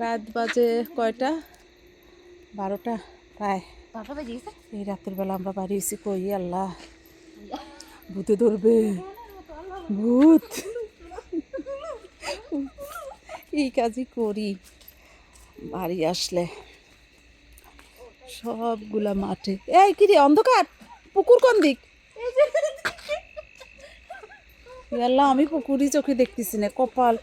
রাত বাজে কয়টা? বারোটা প্রায়। এই রাতের বেলা আমরা বাড়ি এসে কই আল্লাহ। ভূতে ধরবে। ভূত। এই কাজই করি। বাড়ি আসলে সবগুলা মাঠে। এই কিরে অন্ধকার? পুকুর কোন দিক? আল্লাহ আমি পুকুরই চোখে দেখতেছি না কপাল।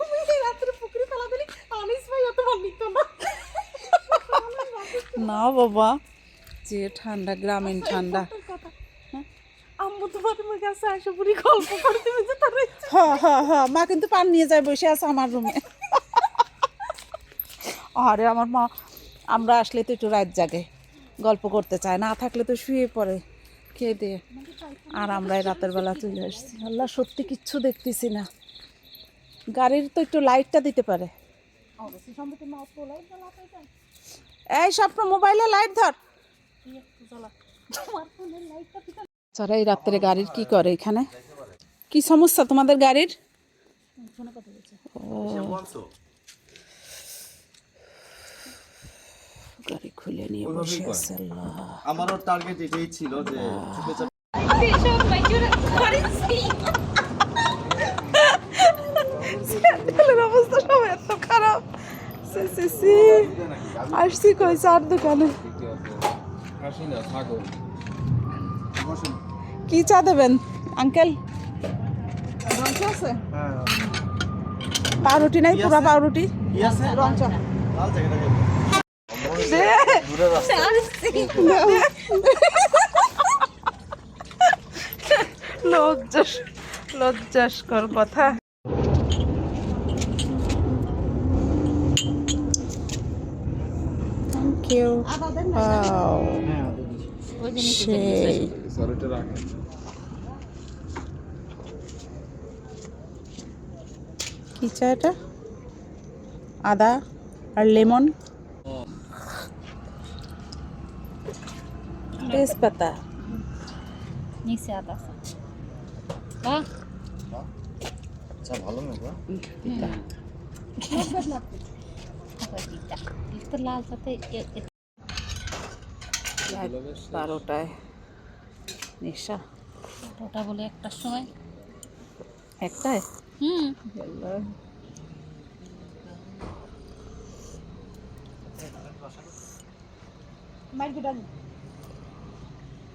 না বাবা। যে ঠান্ডা গ্রামীণ ঠান্ডা। আম্মু তোমার মুখে কাছে আসে পুরি গল্প করে তুমি যে তার হ হ হ মা কিন্তু পান নিয়ে যায় বসে আছে আমার রুমে। আরে আমার মা আমরা আসলে তো একটু রাত জাগে গল্প করতে চায় না থাকলে তো শুয়ে পড়ে খেয়ে দিয়ে। আর আমরা রাতের বেলা চলে আসছি। আল্লাহ সত্যি কিচ্ছু দেখতেছি না। গাড়ির তো একটু লাইটটা দিতে পারে। এই স্বপ্ন মোবাইলে লাইট ধর। তুই একটু জ্বালা। তোমার ফোনের লাইটটা পিতা যারা এই রাত্রে গাড়ির কি করে এখানে? কি সমস্যা তোমাদের গাড়ির? গাড়ি খুলে নিয়ে বসে আছে আল্লাহ। আমারও টার্গেট এটাই ছিল যে সি আসছি কই? চার দোকানে। কি চা দেবেন আঙ্কেল? পাউরুটি নাই পুরা পাউরুটি। লজ্জাস লজ্জাসকর কথা। থ্যাংক ইউ সেই স্যার এটা রাখেন কি চা এটা আদা আর লেমন তেজপাতা নিচে আদা বাহ আচ্ছা ভালো না গো তো লাল সাথে বারোটায় নেশা। ওটা বলে একটার সময়। একটায়? হুম।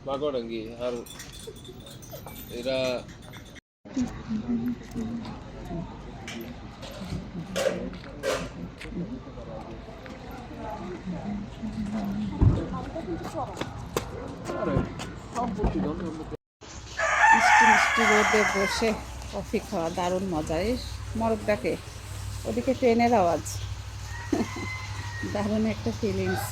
বাগড়াঙ্গি আর এরা মিষ্টি মিষ্টি রোদে বসে কফি খাওয়া দারুণ মজা। মরক ডাকে ওদিকে ট্রেনের আওয়াজ। দারুণ একটা ফিলিংস